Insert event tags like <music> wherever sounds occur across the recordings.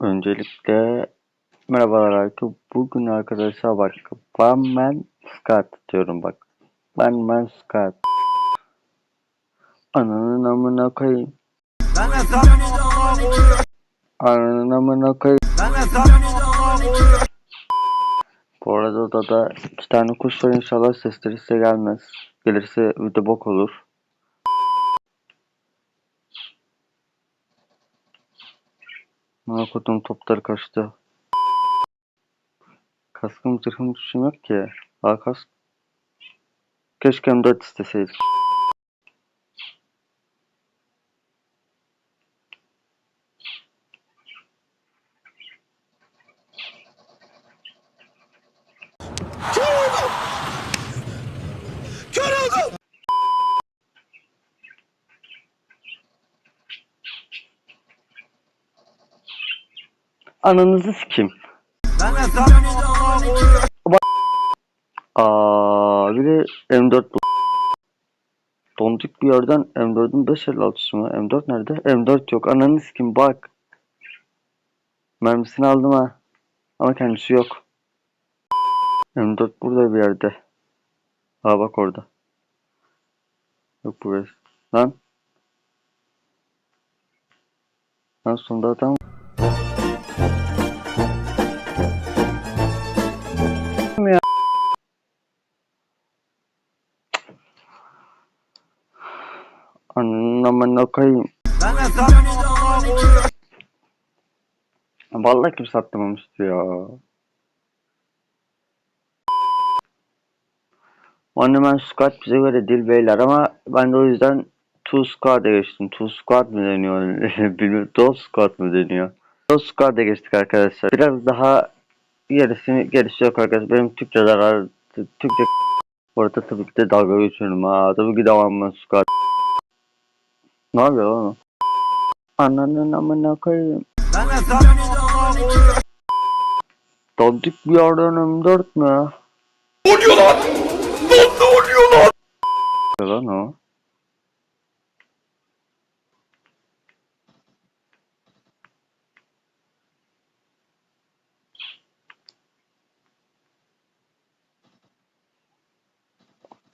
Öncelikle merhabalar arkadaşlar. Bugün arkadaşlar bak ben ben Scott diyorum bak. Ben ben Scott. Ananın amına koyayım. Ananın amına koyayım. Bu arada da, da iki tane kuş var inşallah sesleri size gelmez. Gelirse video bok olur. Ne kodum topları kaçtı. Kaskım zırhım düşüm yok ki. Aa kask. Keşke M4 isteseydik. Ananızı sikeyim. Aa, bir de M4 bu. Donduk bir yerden M4'ün 556'sı mı? M4 nerede? M4 yok. Ananı sikim bak. Mermisini aldım ha. Ama kendisi yok. M4 burada bir yerde. Ha bak orada. Yok burası. Lan. Lan sonunda adam. Ananın amına koyayım. Ben de oluyor. Vallahi kimse atlamamıştı ya. Monument Squad bize göre değil beyler ama ben de o yüzden Two Squad'a geçtim. Two Squad mı deniyor? <laughs> Bilmiyorum. Dol Squad mı deniyor? Dol Squad'a geçtik arkadaşlar. Biraz daha gerisini gerisi yok arkadaşlar. Benim Türkçe zarar Türkçe bu arada tabii ki de dalga geçiyorum ha. Tabii ki de Monument Squad. Ne yapıyor lan o? Ananın amına koyayım. Dandik bir yerden M4 mü? Ne oluyor lan? Ne, ne oluyor lan? Ne lan o?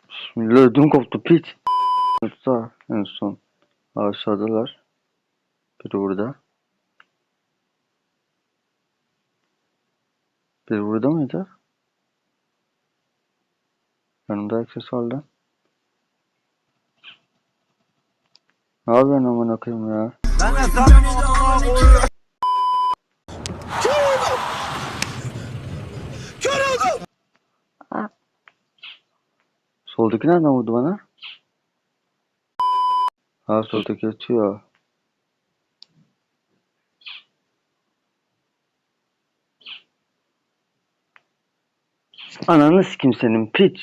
Bismillah ödüm koptu piç. Yoksa en son aşağıdalar. Biri burada. Biri burada mıydı? Yanımda aksesuarla. Ne yapıyorsun amına koyayım ya? Ben de. Soldaki nereden vurdu bana? Ha soldaki atıyor. Ananı sikim senin piç.